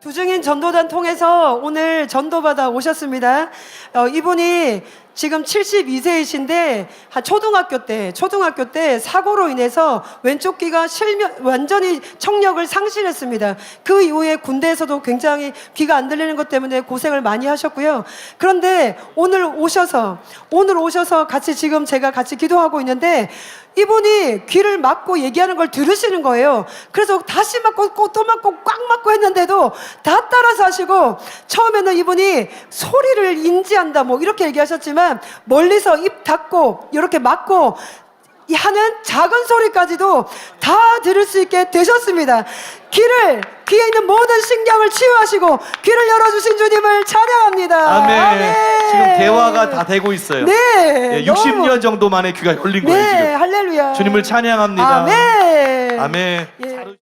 두중인 전도단 통해서 오늘 전도받아 오셨습니다. 어, 이분이 지금 72세이신데 초등학교 때 초등학교 때 사고로 인해서 왼쪽 귀가 실명 완전히 청력을 상실했습니다. 그 이후에 군대에서도 굉장히 귀가 안 들리는 것 때문에 고생을 많이 하셨고요. 그런데 오늘 오셔서 오늘 오셔서 같이 지금 제가 같이 기도하고 있는데 이분이 귀를 막고 얘기하는 걸 들으시는 거예요. 그래서 다시 막고 또 막고 꽉 막고 했는데도 다 따라서 하시고 처음에는 이분이 소리를 인지한다 뭐 이렇게 얘기하셨지만 멀리서 입 닫고 이렇게 막고 이 하는 작은 소리까지도 다 들을 수 있게 되셨습니다. 귀를 귀에 있는 모든 신경을 치유하시고 귀를 열어주신 주님을 찬양합니다. 아멘. 지금 대화가 다 되고 있어요. 네. 예, 60년 너무- 정도 만에 귀가 열린 거예요, 네, 지금. 할렐루야. 주님을 찬양합니다. 아멘. 아멘. 예.